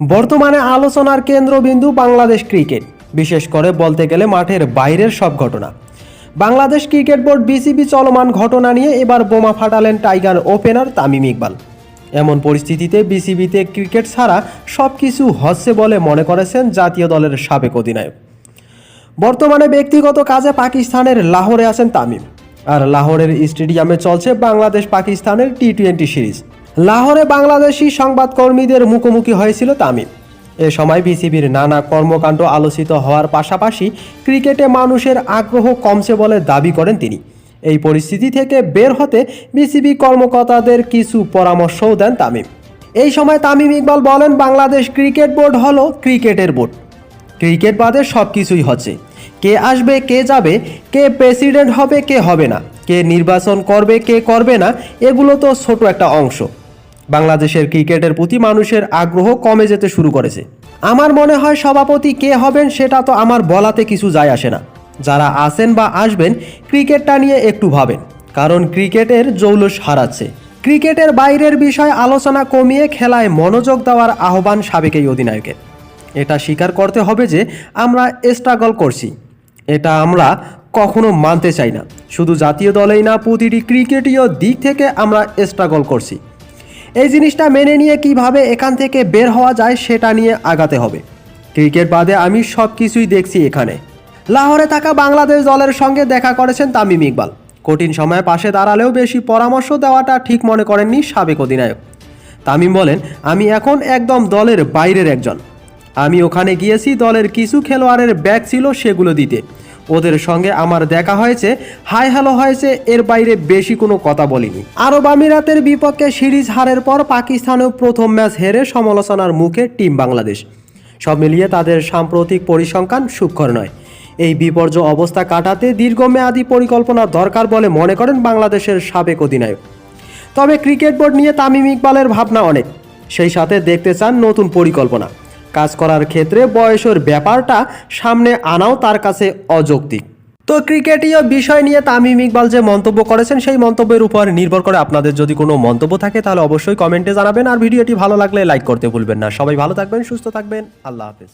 বর্তমানে আলোচনার কেন্দ্রবিন্দু বাংলাদেশ ক্রিকেট। বিশেষ করে বলতে গেলে মাঠের বাইরের সব ঘটনা। বাংলাদেশ ক্রিকেট বোর্ড বিসিবি চলমান ঘটনা নিয়ে এবার বোমা ফাটালেন টাইগার ওপেনার তামিম ইকবাল। এমন পরিস্থিতিতে বিসিবিতে ক্রিকেট ছাড়া সব কিছু হচ্ছে বলে মনে করেছেন জাতীয় দলের সাবেক অধিনায়ক। বর্তমানে ব্যক্তিগত কাজে পাকিস্তানের লাহোরে আছেন তামিম। আর লাহোরের স্টেডিয়ামে চলছে বাংলাদেশ পাকিস্তানের টি টোয়েন্টি সিরিজ। লাহোরে বাংলাদেশি সংবাদকর্মীদের মুখোমুখি হয়েছিল তামিম। এ সময় বিসিবির নানা কর্মকাণ্ড আলোচিত হওয়ার পাশাপাশি ক্রিকেটে মানুষের আগ্রহ কমছে বলে দাবি করেন তিনি। এই পরিস্থিতি থেকে বের হতে বিসিবি কর্মকর্তাদের কিছু পরামর্শও দেন তামিম। এই সময় তামিম ইকবাল বলেন, বাংলাদেশ ক্রিকেট বোর্ড হলো ক্রিকেটের বোর্ড। ক্রিকেট বাদে সব কিছুই হচ্ছে। কে আসবে, কে যাবে, কে প্রেসিডেন্ট হবে, কে হবে না, কে নির্বাচন করবে, কে করবে না, এগুলো তো ছোট একটা অংশ। বাংলাদেশের ক্রিকেটের প্রতি মানুষের আগ্রহ কমে যেতে শুরু করেছে। আমার মনে হয় সভাপতি কে হবেন সেটা তো আমার বলাতে কিছু যায় আসে না। যারা আসেন বা আসবেন, ক্রিকেটটা নিয়ে একটু ভাবেন। কারণ ক্রিকেটের জৌলস হারাচ্ছে। ক্রিকেটের বাইরের বিষয় আলোচনা কমিয়ে খেলায় মনোযোগ দেওয়ার আহ্বান সাবেক এই অধিনায়কের। এটা স্বীকার করতে হবে যে, আমরা স্ট্রাগল করছি। এটা আমরা কখনো মানতে চাই না। শুধু জাতীয় দলেই না, প্রতিটি ক্রিকেটীয় দিক থেকে আমরা স্ট্রাগল করছি। এই জিনিসটা মেনে নিয়ে কীভাবে এখান থেকে বের হওয়া যায় সেটা নিয়ে আগাতে হবে। ক্রিকেট বাদে আমি সব কিছুই দেখছি এখানে। লাহোরে থাকা বাংলাদেশ দলের সঙ্গে দেখা করেছেন তামিম ইকবাল। কঠিন সময়ে পাশে দাঁড়ালেও বেশি পরামর্শ দেওয়াটা ঠিক মনে করেননি সাবেক অধিনায়ক। তামিম বলেন, আমি এখন একদম দলের বাইরের একজন। আমি ওখানে গিয়েছি দলের কিছু খেলোয়াড়ের ব্যাগ ছিল সেগুলো দিতে। ওদের সঙ্গে আমার দেখা হয়েছে, হাই হ্যালো হয়েছে, এর বাইরে বেশি কোনো কথা বলিনি। আরব আমিরাতের বিপক্ষে সিরিজ হারের পর পাকিস্তানেও প্রথম ম্যাচ হেরে সমালোচনার মুখে টিম বাংলাদেশ। সব মিলিয়ে তাদের সাম্প্রতিক পরিসংখ্যান সুখর নয়। এই বিপর্যয় অবস্থা কাটাতে দীর্ঘমেয়াদী পরিকল্পনা দরকার বলে মনে করেন বাংলাদেশের সাবেক অধিনায়ক। তবে ক্রিকেট বোর্ড নিয়ে তামিম ইকবালের ভাবনা অনেক। সেই সাথে দেখতে চান নতুন পরিকল্পনা। কাজ করার ক্ষেত্রে বয়সের ব্যাপারটা সামনে আনাও তার কাছে অযৌক্তিক। তো ক্রিকেটীয় বিষয় নিয়ে তামিম ইকবাল যে মন্তব্য করেছেন, সেই মন্তব্যের উপর নির্ভর করে আপনাদের যদি কোনো মন্তব্য থাকে, তাহলে অবশ্যই কমেন্টে জানাবেন। আর ভিডিওটি ভালো লাগলে লাইক করতে ভুলবেন না। সবাই ভালো থাকবেন, সুস্থ থাকবেন। আল্লাহ হাফেজ।